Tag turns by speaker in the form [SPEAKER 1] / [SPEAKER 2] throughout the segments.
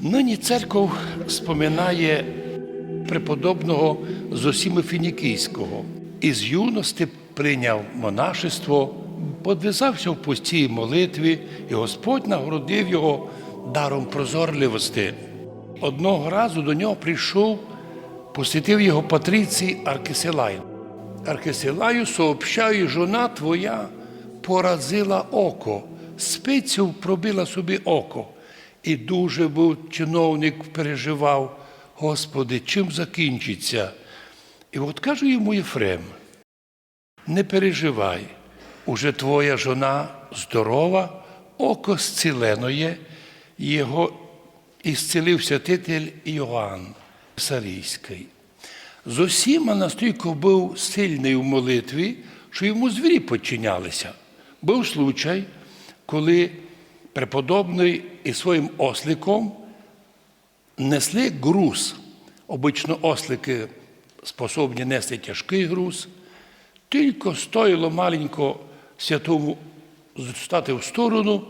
[SPEAKER 1] Нині церков споминає преподобного Зосіми Фінікійського. Із юності прийняв монашество, подвизався в постій молитві, і Господь нагородив його даром прозорливості. Одного разу до нього прийшов, посвятив його патрицій Аркисилай. Аркисилаю сообщаю, жона твоя поразила око, спицю пробила собі око. І дуже був чиновник, переживав, Господи, чим закінчиться? І от каже йому Єфрем, не переживай, уже твоя жона здорова, око зцілено є, його ісцілив святитель Іоанн Сарійський. Зосіма настільки був сильний у молитві, що йому звірі підчинялися. Був случай, коли преподобний із своїм осликом несли груз. Обично ослики способні нести тяжкий груз. Тільки стоїло маленько святому стати в сторону,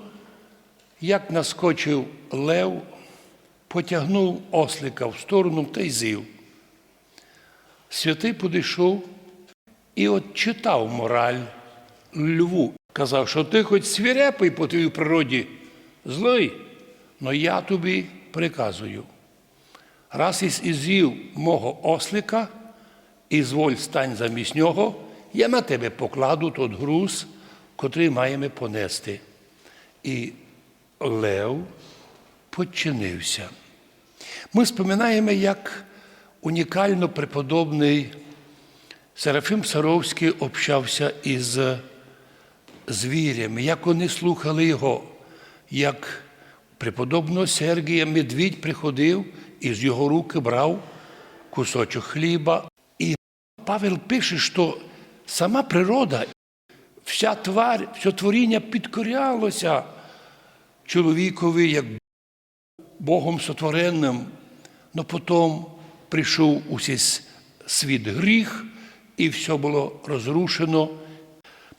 [SPEAKER 1] як наскочив лев, потягнув ослика в сторону та й зів. Святий підійшов і от читав мораль льву. Казав, що ти хоч свирепий по твоїй природі злий, але я тобі приказую. Раз із ізів мого ослика, і зволь стань замість нього, я на тебе покладу тот груз, котрий маємо понести. І Лев подчинився. Ми споминаємо, як унікально преподобний Серафим Саровський общався із звірями, як вони слухали його, як преподобного Сергія Медвідь приходив і з його руки брав кусочок хліба. І Павел пише, що сама природа, вся тварь, все творіння підкорялося чоловікові як Богом сотворенним, но потім прийшов усій світ гріх, і все було розрушено.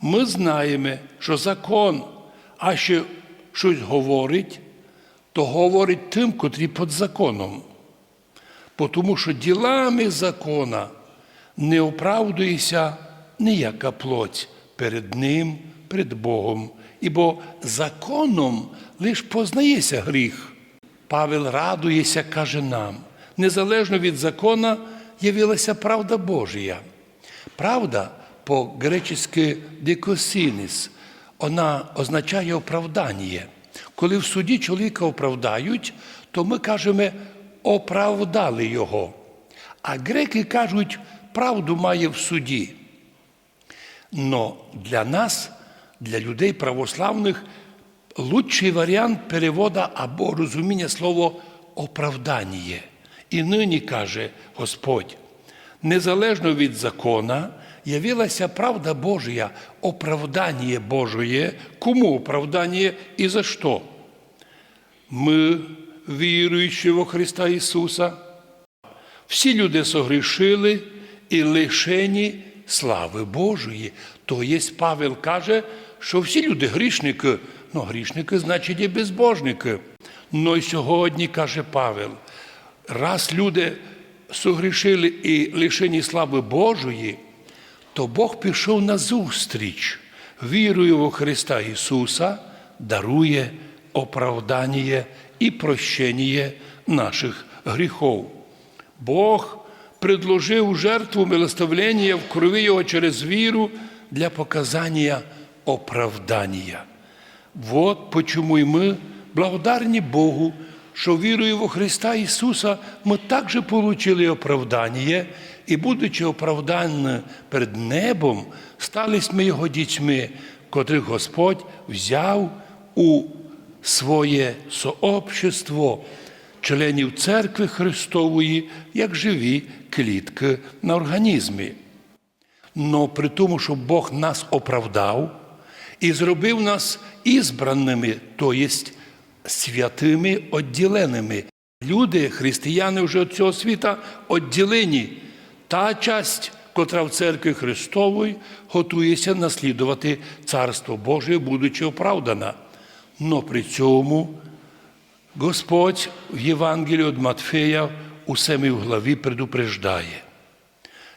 [SPEAKER 1] Ми знаємо, що закон, а ще щось говорить, то говорить тим, котрі під законом. Тому що ділами закона не оправдується ніяка плоть перед Ним, перед Богом. Ібо законом лиш познається гріх. Павел радується, каже нам, незалежно від закона явилася правда Божія. Правда по-гречески дикосінис, вона означає оправдання. Коли в суді чоловіка оправдають, то ми кажемо оправдали його. А греки кажуть, правду має в суді. Но для нас, для людей православних, лучший варіант перевода або розуміння слова оправдання. І нині каже Господь, незалежно від закона, явилася правда Божия, оправдання Божє. Кому оправдання і за що? Ми, віруючи во Христа Ісуса, всі люди согрішили і лишені слави Божої. То є Павел каже, що всі люди грішники, ну грішники, значить, і безбожники. Ну і сьогодні, каже Павел, раз люди согрішили і лишені слави Божої, то Бог пішов на зустріч, вірою во Христа Ісуса, дарує оправдання і прощення наших гріхов. Бог предложив жертву милоставлення в крові Його через віру для показання оправдання. Вот почему и мы благодарні Богу, що вірою во Христа Ісуса ми також получили оправдання, і, будучи оправданні перед небом, стались ми Його дітьми, котрих Господь взяв у своє сообщество членів церкви Христової, як живі клітки на організмі. Но при тому, що Бог нас оправдав і зробив нас ізбраними, то єсть святими відділеними. Люди, християни вже цього світа відділені. Та часть, котра в церкві Христової готується наслідувати Царство Боже, будучи оправдана. Но при цьому Господь в Євангелії від Матфея у 7 главі предупреждає.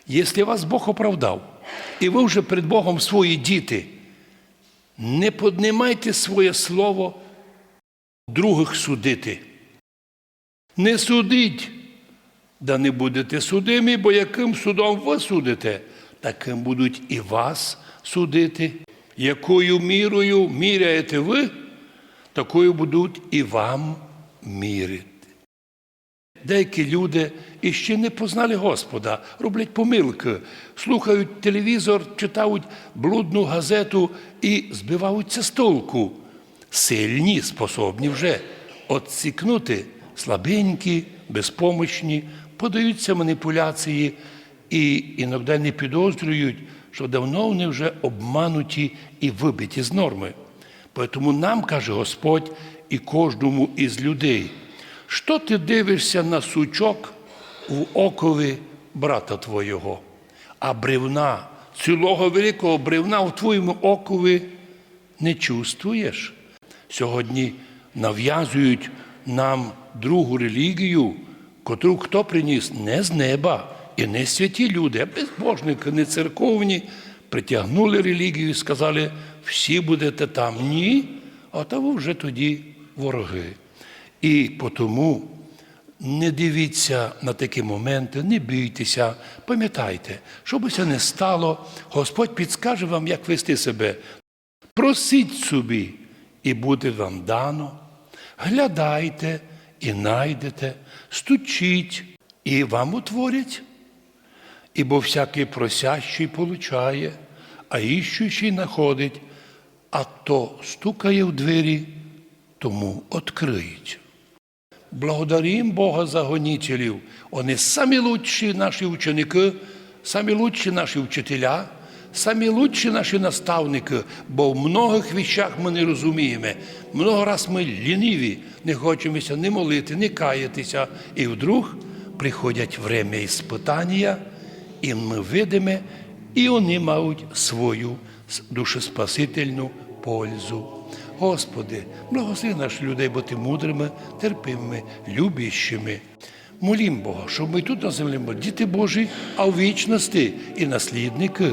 [SPEAKER 1] Якщо вас Бог оправдав, і ви вже перед Богом свої діти, не поднимайте своє слово других судити. Не судіть, да не будете судимі, бо яким судом ви судите, таким будуть і вас судити. Якою мірою міряєте ви, такою будуть і вам мірити. Деякі люди іще не познали Господа, роблять помилки, слухають телевізор, читають блудну газету і збиваються з толку. Сильні, способні вже отсікнути слабенькі, безпомощні, подаються маніпуляції і іноді не підозрюють, що давно вони вже обмануті і вибиті з норми. Тому нам каже Господь і кожному із людей, що ти дивишся на сучок в окові брата твого, а бревна, цілого великого бревна в твоєму окові не чувствуєш. Сьогодні нав'язують нам другу релігію, котру хто приніс не з неба і не святі люди, а безбожники, не церковні, притягнули релігію і сказали, всі будете там. Ні, а то ви вже тоді вороги. І тому не дивіться на такі моменти, не бійтеся, пам'ятайте, що би це не стало, Господь підскаже вам, як вести себе. Просіть собі, і буде вам дано. Глядайте і найдете, стучіть, і вам утворять. Ібо всякий просящий получає, а іщущий находить, а то стукає в двері, тому відкриють. Благодарим Бога за гонителів. Вони самі лучші наші ученики, самі лучші наші вчителя, самі лучші наші наставники, бо в многих вещах ми не розуміємо. Много раз ми ліниві, не хочемося ні молити, ні каятися. І вдруг приходять время іспитання, і ми видимо, і вони мають свою душеспасительну пользу. Господи, благослови наших людей бути мудрими, терпимими, любящими. Молім Бога, щоб ми тут на землі були діти Божі, а в вічності і наслідники